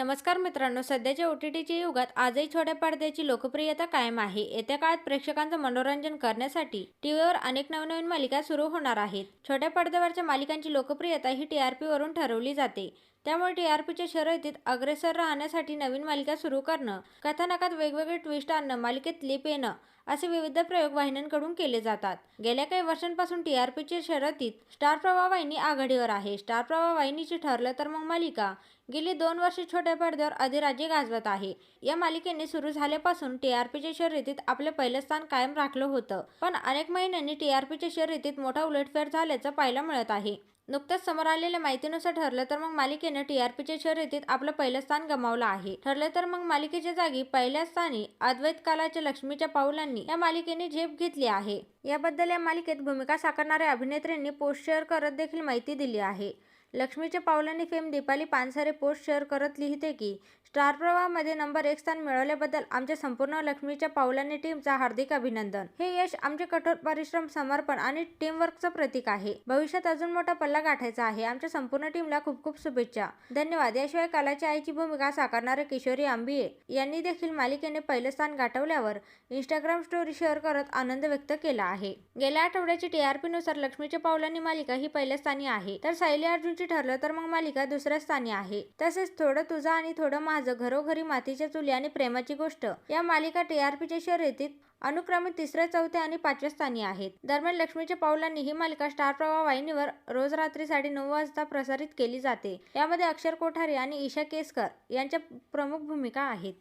नमस्कार मित्रांनो सध्याच्या ओ टी टीच्या युगात आजही छोट्या पडद्याची लोकप्रियता कायम आहे. येत्या काळात प्रेक्षकांचं मनोरंजन करण्यासाठी टीव्हीवर अनेक नवनवीन मालिका सुरू होणार आहेत. छोट्या पडद्यावरच्या मालिकांची लोकप्रियता ही टी आर पीवरून ठरवली जाते. त्यामुळे टी आर पीच्या शर्यतीत अग्रेसर राहण्यासाठी नवीन मालिका सुरू करणं कथानकात वेगवेगळे ट्विस्ट आणणं मालिकेत लिप येणं असे विविध प्रयोग वाहिन्यांकडून केले जातात. गेल्या काही वर्षांपासून टी आर पीच्या शर्यतीत स्टार प्रवाह वाहिनी आघाडीवर आहे. स्टार प्रवाह वाहिनीची ठरलं तर मग मालिका गेली दोन वर्षे छोट्या पडद्यावर अधिराज्य गाजवत आहे. या मालिकेने सुरू झाल्यापासून टी आर पीच्या शर्यतीत आपलं पहिलं स्थान कायम राखलं होतं. पण अनेक महिन्यांनी टी आर पीच्या शर्यतीत मोठा उलटफेर झाल्याचं पाहायला मिळत आहे. नुकत्याच समोर आलेल्या माहितीनुसार ठरलं तर मग मालिकेनं टीआरपीच्या शर्यतीत आपलं पहिलं स्थान गमावलं आहे. ठरलं तर मग मालिकेच्या जागी पहिल्या स्थानी अद्वैत कालाच्या लक्ष्मीच्या पाऊलांनी या मालिकेने झेप घेतली आहे. याबद्दल या मालिकेत भूमिका साकारणाऱ्या अभिनेत्रींनी पोस्ट शेअर करत देखील माहिती दिली आहे. लक्ष्मीच्या पावलांनी fame Deepali Pansare post share करत लिहिते की स्टार प्रवाहमध्ये नंबर एक स्थान मिळवल्याबद्दल आमच्या संपूर्ण लक्ष्मीच्या पावलांनी टीमचा हार्दिक अभिनंदन. हे यश आमचे कठोर परिश्रम समर्पण आणि टीमवर्कचं प्रतीक आहे. भविष्यात अजून मोठा पल्ला गाठायचा आहे. आमच्या संपूर्ण टीमला खूप खूप शुभेच्छा. धन्यवाद. याशिवाय कलाची आईची भूमिका साकारणारे किशोरी आंबिये यांनी देखील मालिकेने पहिलं स्थान गाठवल्यावर इंस्टाग्राम स्टोरी शेअर करत आनंद व्यक्त केला आहे. गेल्या आठवड्याची टीआरपी नुसार लक्ष्मीच्या पावलांनी मालिका ही पहिल्या स्थानी आहे. तर सायली अर्जुनची ठरलं तर मग मालिका दुसऱ्या स्थानी आहे. तसेच थोडं तुझं आणि थोडं माझं घरोघरी मातीच्या चुली आणि प्रेमाची गोष्ट. या मालिका टीआरपीच्या शर्यतीत अनुक्रमे तिसऱ्या चौथ्या आणि पाचव्या स्थानी आहेत. दरम्यान लक्ष्मीच्या पावलांनी ही मालिका स्टार प्रवाह वाहिनीवर रोज रात्री साडे नऊ वाजता प्रसारित केली जाते. यामध्ये अक्षर कोठारी आणि ईशा केसकर यांच्या प्रमुख भूमिका आहेत.